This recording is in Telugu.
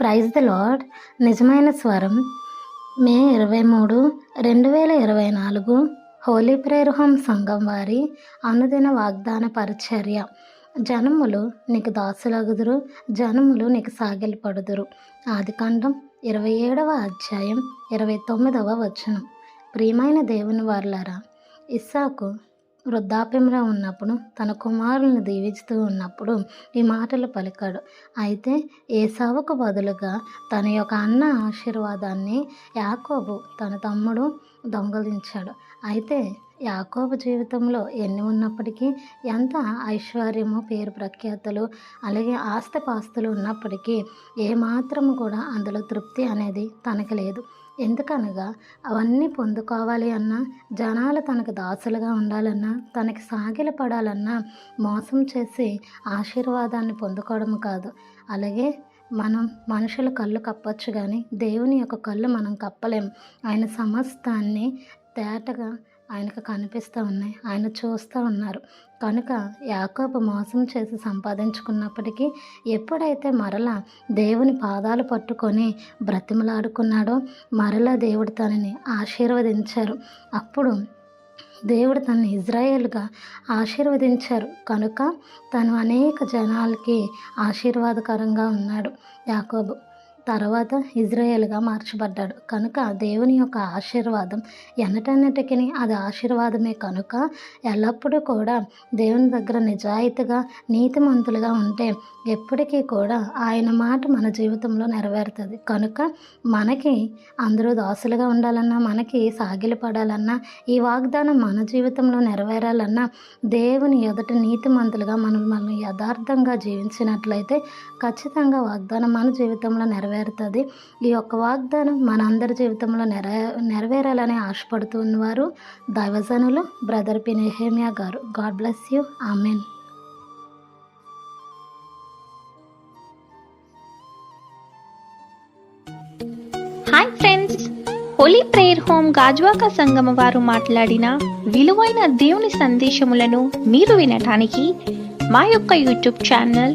Praise the lord. నిజమైన స్వరం. మే ఇరవై మూడు రెండు వేల ఇరవై నాలుగు. హోలీ ప్రేయర్ హోమ్ సంఘం వారి అనుదిన వాగ్దాన పరిచర్య. జనములు నీకు దాసులగుదురు జనములు నీకు సాగిలపడుదురు. ఆదికాండం ఇరవై ఏడవ అధ్యాయం ఇరవై తొమ్మిదవ వచనం. ప్రియమైన దేవుని వర్లరా ఇస్సాకు వృద్ధాప్యంలో ఉన్నప్పుడు తన కుమారులను దీవిస్తూ ఉన్నప్పుడు ఈ మాటలు పలికాడు. అయితే ఏసావుకు బదులుగా తన యొక్క అన్న ఆశీర్వాదాన్ని యాకోబు తన తమ్ముడు దొంగలించాడు. అయితే యాకోబు జీవితంలో ఎన్ని ఉన్నప్పటికీ ఎంత ఐశ్వర్యము పేరు ప్రఖ్యాతలు అలాగే ఆస్తిపాస్తులు ఉన్నప్పటికీ ఏమాత్రము కూడా అందులో తృప్తి అనేది తనకి లేదు. ఎందుకనగా అవన్నీ పొందుకోవాలి అన్నా జనాలు తనకు దాసులుగా ఉండాలన్నా తనకి సాగిల పడాలన్నా మోసం చేసి ఆశీర్వాదాన్ని పొందుకోవడం కాదు. అలాగే మనం మనుషుల కళ్ళు కప్పచ్చు కానీ దేవుని యొక్క కళ్ళు మనం కప్పలేం. ఆయన సమస్తాన్ని తేటగా ఆయనకు కనిపిస్తూ ఉన్నాయి. ఆయన చూస్తూ ఉన్నారు. కనుక యాకోబు మోసం చేసి సంపాదించుకున్నప్పటికీ ఎప్పుడైతే మరలా దేవుని పాదాలు పట్టుకొని బ్రతిమలాడుకున్నాడో మరలా దేవుడు తనని ఆశీర్వదించారు. అప్పుడు దేవుడు తనని ఇజ్రాయేల్గా ఆశీర్వదించారు. కనుక తను అనేక జనాలకి ఆశీర్వాదకరంగా ఉన్నాడు యాకోబు. తర్వాత ఇజ్రాయేల్గా మార్చబడ్డాడు. కనుక దేవుని యొక్క ఆశీర్వాదం ఎన్నటన్నిటికీ అది ఆశీర్వాదమే. కనుక ఎల్లప్పుడూ కూడా దేవుని దగ్గర నిజాయితీగా నీతిమంతులుగా ఉంటే ఎప్పటికీ కూడా ఆయన మాట మన జీవితంలో నెరవేరుతుంది. కనుక మనకి అందరూ దాసులుగా ఉండాలన్నా మనకి సాగిలి పడాలన్నా ఈ వాగ్దానం మన జీవితంలో నెరవేరాలన్నా దేవుని ఎదుట నీతిమంతులుగా మనం మనం యథార్థంగా జీవించినట్లయితే ఖచ్చితంగా వాగ్దానం మన జీవితంలో నెరవేరుతుంది. ఈ యొక్క వాగ్దానం మనందరి జీవితంలో నెరవే నెరవేరాలని ఆశపడుతున్నవారు దైవజనులు బ్రదర్ పినేహేమియా గారు. God bless you. Amen. Hi friends. Holy prayer home Gajuwaka సంగమ వారు మాట్లాడిన విలువైన దేవుని సందేశములను మీరు వినటానికి మా యొక్క యూట్యూబ్ ఛానల్